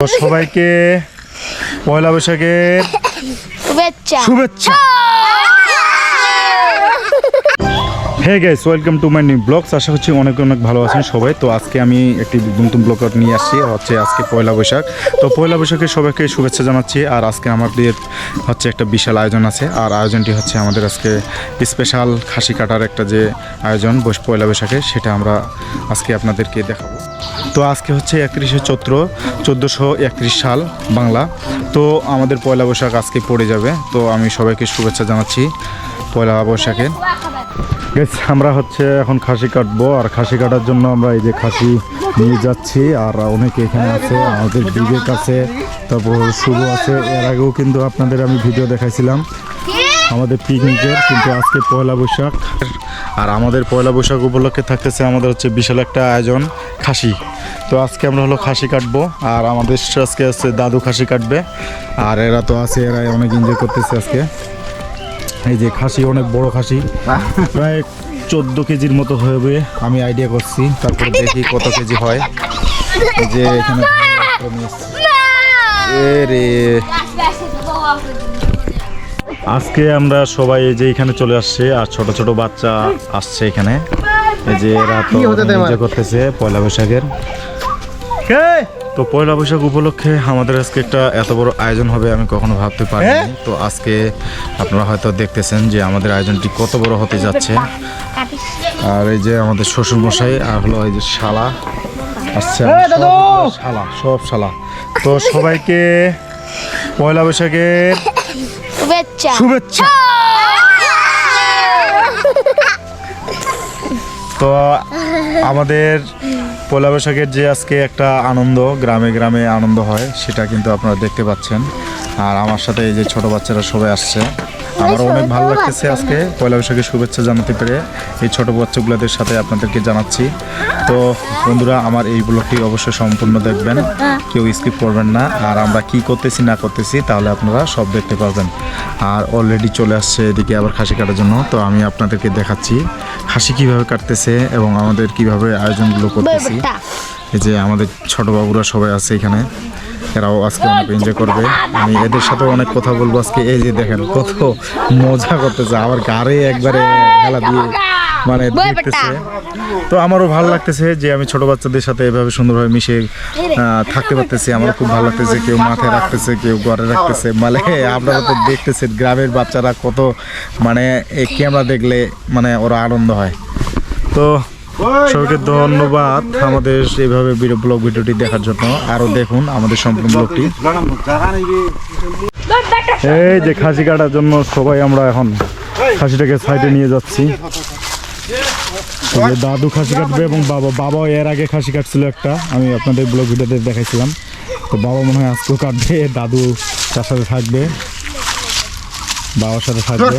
তো সবাইকে পয়লা বৈশাখের শুভেচ্ছা। শুভেচ্ছা। Hey guys welcome to my new blogs আশা করছি অনেক অনেক ভালো আছেন সবাই। তো আজকে আমি একটি নতুন ব্লগ নিয়ে আসছি হচ্ছে আজকে পয়লা বৈশাখ। তো পয়লা বৈশাখে সবাইকে শুভেচ্ছা জানাচ্ছি। আর আজকে আমাদের হচ্ছে একটা বিশাল আয়োজন আছে। আর আয়োজনটি হচ্ছে আমাদের আজকে স্পেশাল খাসি কাটার একটা যে আয়োজন পয়লা বৈশাখে সেটা আমরা আজকে আপনাদেরকে দেখাবো। তো আজকে হচ্ছে একত্রিশে চৈত্র, চোদ্দোশো একত্রিশ সাল, বাংলা। তো আমাদের পয়লা বৈশাখ আজকে পড়ে যাবে। তো আমি সবাইকে শুভেচ্ছা জানাচ্ছি পয়লা বৈশাখে। আমরা হচ্ছে এখন খাসি কাটবো, আর খাসি কাটার জন্য আমরা এই যে খাসি নিয়ে যাচ্ছি, আর অনেকে এখানে আছে, আমাদের বিবেক আছে, তারপর শুভ আছে। এর আগেও কিন্তু আপনাদের আমি ভিডিও দেখাইছিলাম, আমাদের পিকনিকের কিন্তু আজকে পয়লা বৈশাখ। আর আমাদের পয়লা বৈশাখ উপলক্ষে থাকতেছে আমাদের হচ্ছে বিশাল একটা আয়োজন খাসি। তো আজকে আমরা হলো খাসি কাটবো আর আমাদের আজকে আছে দাদু খাসি কাটবে আর এরা তো আছে এরা অনেক এনজয় করতেছে আজকে। এই যে খাসি অনেক বড় খাসি প্রায় চোদ্দ কেজির মতো হবে আমি আইডিয়া করছি তারপরে দেখি কত কেজি হয়। যে এখানে এ রে। আজকে আমরা সবাই এই যে এখানে চলে আসছে আর ছোট ছোট বাচ্চা আসছে এখানে। এই যে এরা তো এনজয় করতেছে পয়লা বৈশাখের। তো পয়লা বৈশাখ উপলক্ষে আমাদের আজকে একটা এত বড় আয়োজন হবে আমি কখনো ভাবতে পারিনি। তো আজকে আপনারা হয়তো দেখতেছেন যে আমাদের আয়োজনটি কত বড় হতে যাচ্ছে। আর এই যে আমাদের শ্বশুর মশাই আর হলো এই যে শালা আসছে সব শালা সব শালা। তো সবাইকে পয়লা বৈশাখের শুভেচ্ছা। শুভেচ্ছা। তো, আমাদের পয়লা বৈশাখের যে আজকে একটা আনন্দ, গ্রামে গ্রামে আনন্দ হয়, সেটা কিন্তু আপনারা দেখতে পাচ্ছেন। আর আমার সাথে এই যে ছোট বাচ্চারা সবাই আসছে। আমারও অনেক ভালো লাগতেছে আজকে। পয়লা বৈশাখের শুভেচ্ছা জানাতে পেরে এই ছোট বাচ্চাগুলোদের সাথে আপনাদেরকে জানাচ্ছি। তো বন্ধুরা আমার এই ব্লগটি অবশ্যই সম্পূর্ণ দেখবেন। কেউ স্কিপ করবেন না। আর আমরা কি করতেছি না করতেছি তাহলে আপনারা সব দেখতে পারবেন। আর অলরেডি চলে আসছে এদিকে আবার খাসি কাটার জন্য। তো আমি আপনাদেরকে দেখাচ্ছি খাসি কীভাবে কাটতেছে এবং আমাদের কীভাবে আয়োজনগুলো করতেছি। এই যে আমাদের ছোট বাবুরা সবাই আছে এখানে। এরাও আজকে অনেক এনজয় করবে। আমি এদের সাথে অনেক কথা বলব আজকে। এই যে দেখেন কত মজা করতেছে। আবার গাড়ে একবারে খেলা দিয়ে মানে দেখতেছে তো আমারও ভালো লাগতেছে যে আমি ছোট বাচ্চাদের সাথে এভাবে সুন্দরভাবে মিশে থাকতে পারতেছি। আমারও খুব ভালো লাগতেছে কেউ মাথায় রাখতেছে কেউ ঘরে রাখতেছে। মানে আপনারা তো দেখতেছেন গ্রামের বাচ্চারা কত মানে এই ক্যামেরা দেখলে মানে ওরা আনন্দ হয়। তো সবাইকে ধন্যবাদ আমাদের এইভাবে ব্লগ ভিডিওটি দেখার জন্য। আরও দেখুন আমাদের সম্পূর্ণ ব্লগটি। এই যে খাসি কাটার জন্য সবাই আমরা এখন খাসিটাকে সাইডে নিয়ে যাচ্ছি। দাদু খাসি কাটবে এবং বাবা বাবা এর আগে খাসি কাটছিল একটা। আমি আপনাদের ব্লগ ভিডিওতে দেখাইছিলাম। তো বাবা মনে হয় আজকেও কাটবে, দাদু তার সাথে থাকবে, বাবার সাথে থাকবে।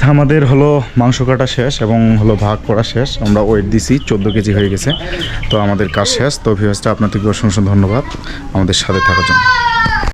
আমাদের হলো মাংস কাটা শেষ এবং হলো ভাগ করা শেষ। আমরা ওয়েট দিছি, চোদ্দ কেজি হয়ে গেছে। তো আমাদের কাজ শেষ। তো ভিউসটা আপনাদেরকে অসংখ্য ধন্যবাদ আমাদের সাথে থাকার জন্য।